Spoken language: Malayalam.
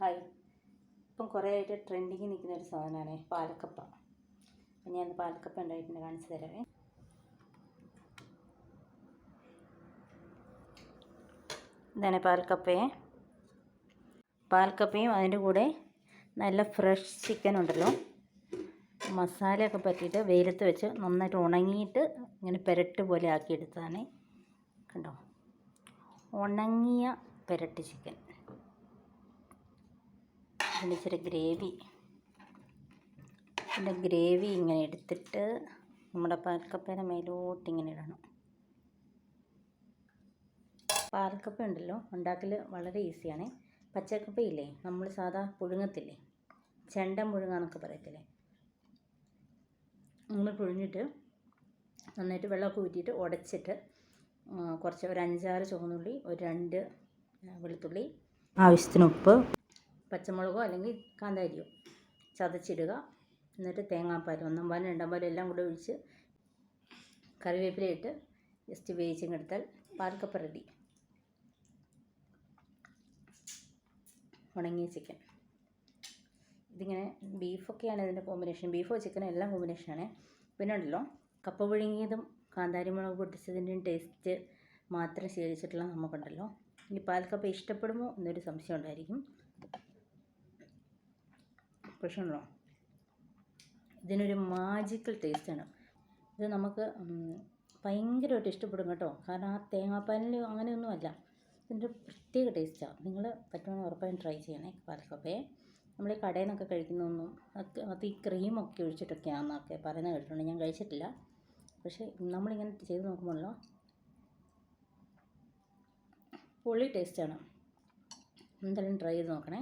ഹായ്. ഇപ്പം കുറേ ആയിട്ട് ട്രെൻഡിങ്ങിൽ നിൽക്കുന്ന ഒരു സാധനമാണ് പാലക്കപ്പ. ഞാൻ പാലക്കപ്പ ഉണ്ടായിട്ടുണ്ട് കാണിച്ചു തരാവേ. ഇതാണ് പാൽക്കപ്പയെ പാൽക്കപ്പയും അതിന്റെ കൂടെ നല്ല ഫ്രഷ് ചിക്കൻ ഉണ്ടല്ലോ. മസാലയൊക്കെ പറ്റിയിട്ട് വെയിലത്ത് വെച്ച് നന്നായിട്ട് ഉണങ്ങിയിട്ട് ഇങ്ങനെ പെരട്ട് പോലെ ആക്കിയെടുത്തതാണ്. കണ്ടോ? ഉണങ്ങിയ പെരട്ട് ചിക്കൻ പിന്നെ ഇച്ചിരി ഗ്രേവി. അതിന്റെ ഗ്രേവി ഇങ്ങനെ എടുത്തിട്ട് നമ്മുടെ പാൽക്കപ്പയുടെ മേലോട്ട് ഇങ്ങനെ ഇടണം. പാൽക്കപ്പ ഉണ്ടല്ലോ ഉണ്ടാക്കൽ വളരെ ഈസിയാണ്. പച്ചക്കപ്പയില്ലേ നമ്മൾ സാധാ പുഴുങ്ങത്തില്ലേ? ചെണ്ട മുഴുങ്ങാന്നൊക്കെ പറയത്തില്ലേ? നമ്മൾ പുഴിഞ്ഞിട്ട് നന്നായിട്ട് വെള്ളമൊക്കെ ഊറ്റിയിട്ട് ഉടച്ചിട്ട് കുറച്ച് ഒരു അഞ്ചാറ് ചുവന്നുള്ളി ഒരു രണ്ട് വെളുത്തുള്ളി ആവശ്യത്തിന് ഉപ്പ് പച്ചമുളകോ അല്ലെങ്കിൽ കാന്താരിയോ ചതച്ചിടുക. എന്നിട്ട് തേങ്ങാപ്പാൽ ഒന്നാം പാലും രണ്ടാം പാലും എല്ലാം കൂടെ ഒഴിച്ച് കറിവേപ്പിലയിട്ട് ജസ്റ്റ് കെടുത്താൽ പാൽക്കപ്പ് റെഡി ഉണങ്ങിയ ചിക്കൻ ഇതിങ്ങനെ ബീഫൊക്കെയാണ് ഇതിന്റെ കോമ്പിനേഷൻ ബീഫോ ചിക്കനോ എല്ലാം കോമ്പിനേഷനാണ് പിന്നെ ഉണ്ടല്ലോ കപ്പ പുഴുങ്ങിയതും കാന്താരി മുളക് പൊട്ടിച്ചതിന്റെയും ടേസ്റ്റ് മാത്രം ശേഖരിച്ചിട്ടുള്ള നമുക്കുണ്ടല്ലോ ഇനി പാൽക്കപ്പ ഇഷ്ടപ്പെടുമോ എന്നൊരു സംശയം ഉണ്ടായിരിക്കും. ഉണ്ടല്ലോ ഇതിനൊരു മാജിക്കൽ ടേസ്റ്റാണ് ഇത് നമുക്ക് ഭയങ്കരമായിട്ട് ഇഷ്ടപ്പെടും കേട്ടോ. കാരണം ആ തേങ്ങാപ്പാലിൽ അങ്ങനെയൊന്നുമല്ല ഇതിന്റെ പ്രത്യേക ടേസ്റ്റാണ് നിങ്ങൾ പറ്റുമെന്ന് ഉറപ്പായും ട്രൈ ചെയ്യണേ പാൽക്കപ്പയെ നമ്മൾ ഈ കടയിൽ നിന്നൊക്കെ കഴിക്കുന്നതൊന്നും അത് അത് ഈ ക്രീമൊക്കെ ഒഴിച്ചിട്ടൊക്കെയാണെന്നൊക്കെ പറയുന്നത് കേട്ടിട്ടുണ്ട്. ഞാൻ കഴിച്ചിട്ടില്ല. പക്ഷേ നമ്മളിങ്ങനെ ചെയ്ത് നോക്കുമ്പോഴല്ലോ പൊളി ടേസ്റ്റാണ് എന്തായാലും ട്രൈ ചെയ്ത് നോക്കണേ.